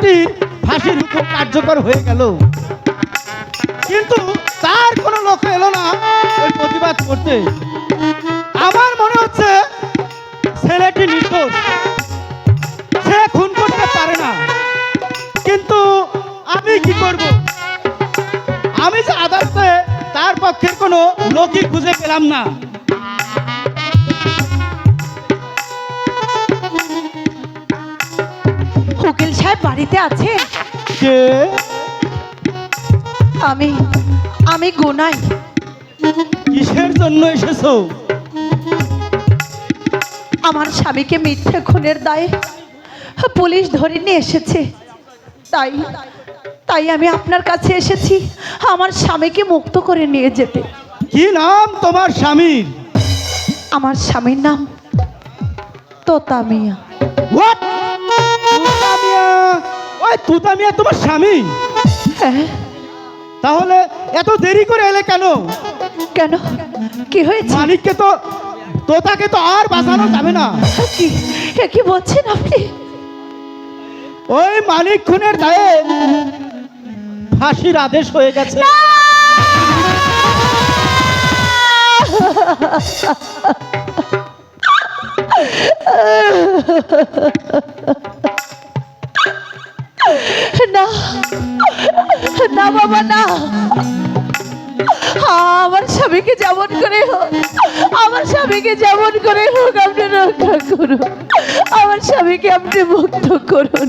ছেলেটি ফাঁসির হুকুম কার্যকর হয়ে গেল। কিন্তু তার কোনো লোক এলো না ওই প্রতিবাদ করতে। আমার মনে হচ্ছে ছেলেটি নির্দোষ সে খুন করতে পারে না। কিন্তু আমি কি করব? আমি যে আদালতে তার পক্ষের কোনো লোকই খুঁজে পেলাম না। বাড়িতে আছেন কে? আমি আমি গোনাই। কিসের জন্য এসেছ? আমার স্বামীকে মিথ্যে খুনের দায়ে পুলিশ ধরে নিয়ে এসেছে। তাই তাই আমি আপনার কাছে এসেছি। আমার স্বামীকে মুক্ত করে নিয়ে যেতে। কি নাম তোমার স্বামীর? আমার স্বামীর নাম তোতা মিয়া। ওই তুতামিয়া তোমার স্বামী? হ্যাঁ। তাহলে এত দেরি করে এলে কেন? কেন? কি হয়েছে? মালিককে তো তোতাকে তো আর বাঁচানো যাবে না। কি কি বলছেন আপনি? ওই মালিক খুনের দায়ে ফাঁসির আদেশ হয়ে গেছে। না! না। বাবা না। আমার স্বামীকে যেমন করে হোক আমার স্বামীকে যেমন করে হোক আপনি রক্ষা করুন। আমার স্বামীকে আপনি মুক্ত করুন।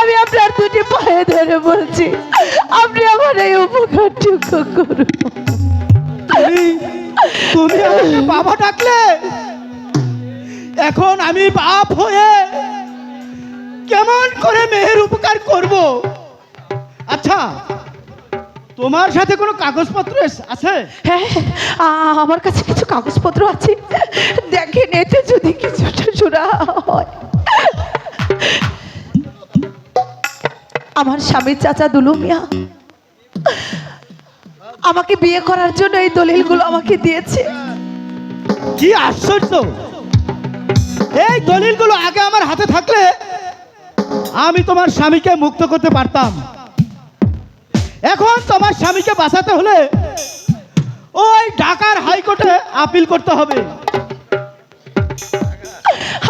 আমি আপনার দুটি পায়ে ধরে বলছি আপনি আমার এই উপকারটুকু করুন। তুমি তুমি আমাকে বাবা ডাকলে এখন আমি বাপ হয়ে কেমন করে মেয়ের উপকার করব? আচ্ছা তোমার সাথে কোনো কাগজপত্র আছে? হ্যাঁ আমার কাছে কিছু কাগজপত্র আছে। দেখেন এতে যদি কিছুটা সুরা হয়। আমার স্বামীর চাচা দুলু মিয়া আমাকে বিয়ে করার জন্য এই দলিলগুলো আমাকে দিয়েছে। কি আশ্চর্য! এই দলিলগুলো আগে আমার হাতে থাকলে আমি তোমার স্বামীকে মুক্ত করতে পারতাম। এখন তোমার স্বামীকে বাঁচাতে হলে ওই ঢাকার হাইকোর্টে আপিল করতে হবে।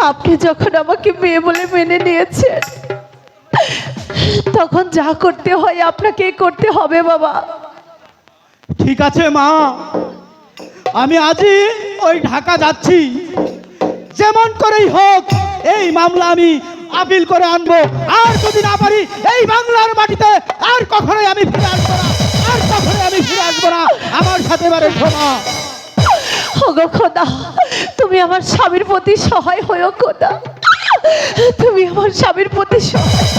আপনি যখন আমাকে মেয়ে বলে মেনে নিয়েছেন তখন যা করতে হয় আপনাকে করতে হবে বাবা। ঠিক আছে মা। আমি আজই ওই ঢাকা যাচ্ছি। যেমন করেই হোক এই মামলা আমি আপিল করে আনব। আর যদি না পারি, এই বাংলার মাটিতে আর কখনোই আমি ফিরে আসব না। আর কখনোই আমি ফিরে আসব না। আমার সাথে বারে শোনা ওগো খোদা, তুমি আমার স্বামীর প্রতি সহায় হয়েও খোদা। তুমি আমার স্বামীর প্রতি সহায়।